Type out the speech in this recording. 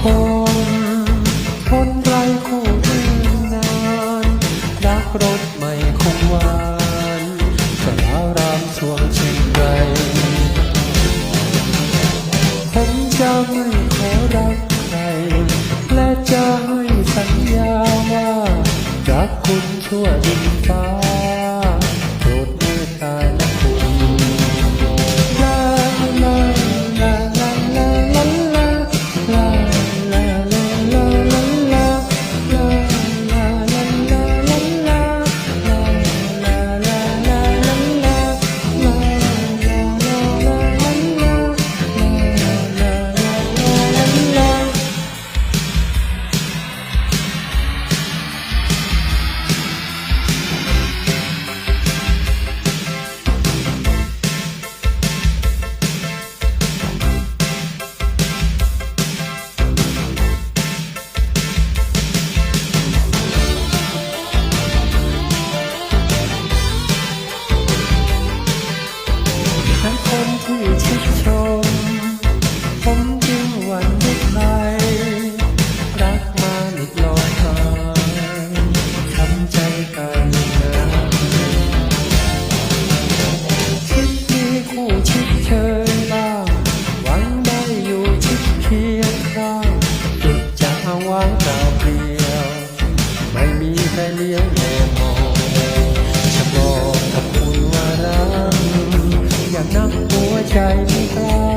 คนคนไร้คู่เดินนานรักรถไม่คงวานสลารามวงเช่นไรผมจะไม่ขอรักใคร และจะให้สัญญาว่ารักคุณชั่วดินฟ้า ใจไม่กล้า